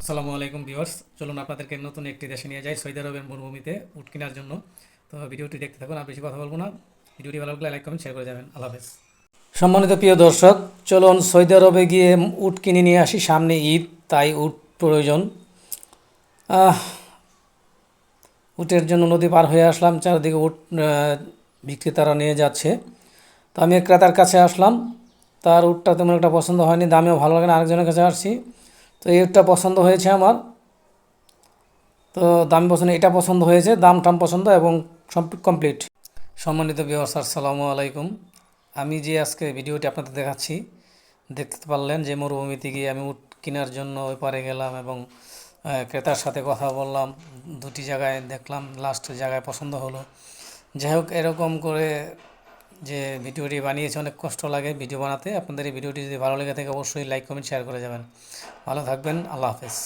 আসসালামু আলাইকুম ভিউয়ার্স। চলুন আপনাদেরকে নতুন একটি দেশে নিয়ে যাই, সৌদি আরবের মরুভূমিতে উট কেনার জন্য। তো ভিডিওটি দেখতে থাকুন, আর বেশি কথা বলব না। ভিডিওটি ভালো লাগলে লাইক কমেন্ট শেয়ার করে যাবেন। আল্লাহ হাফেজ। সম্মানিত প্রিয় দর্শক, চলুন সৌদি আরবে গিয়ে উট কিনে নিয়ে আসি। সামনে ঈদ, তাই উট প্রয়োজন। উটের জন্য নদী পার হয়ে আসলাম। চারদিকে উট বিক্রেতারা নিয়ে যাচ্ছে। তো আমি ক্রেতার কাছে আসলাম। তার উটটা তেমন একটা পছন্দ হয়নি, দামেও ভালো লাগে না। আরেকজনের কাছে আসছি। তো এই উটটা পছন্দ হয়েছে আমার। তো দাম পছন্দ, এটা পছন্দ হয়েছে, দাম টাম পছন্দ এবং কমপ্লিট সম্মানিত বিওয়ার্স আসসালামু আলাইকুম। আমি যে আজকে ভিডিওটি আপনাদের দেখাচ্ছি, দেখতে পারলেন যে মরুভূমিতে গিয়ে আমি উট কেনার জন্য ওই পারে গেলাম এবং ক্রেতার সাথে কথা বললাম, দুটি জায়গায় দেখলাম লাস্ট জায়গায় পছন্দ হলো। যাই হোক, এরকম করে যে ভিডিওটি বানিয়েছে অনেক কষ্ট লাগে ভিডিও বানাতে। আপনাদের এই ভিডিওটি যদি ভালো লেগে থাকে, অবশ্যই লাইক কমেন্ট শেয়ার করে যাবেন। ভালো থাকবেন, আল্লাহ হাফেজ।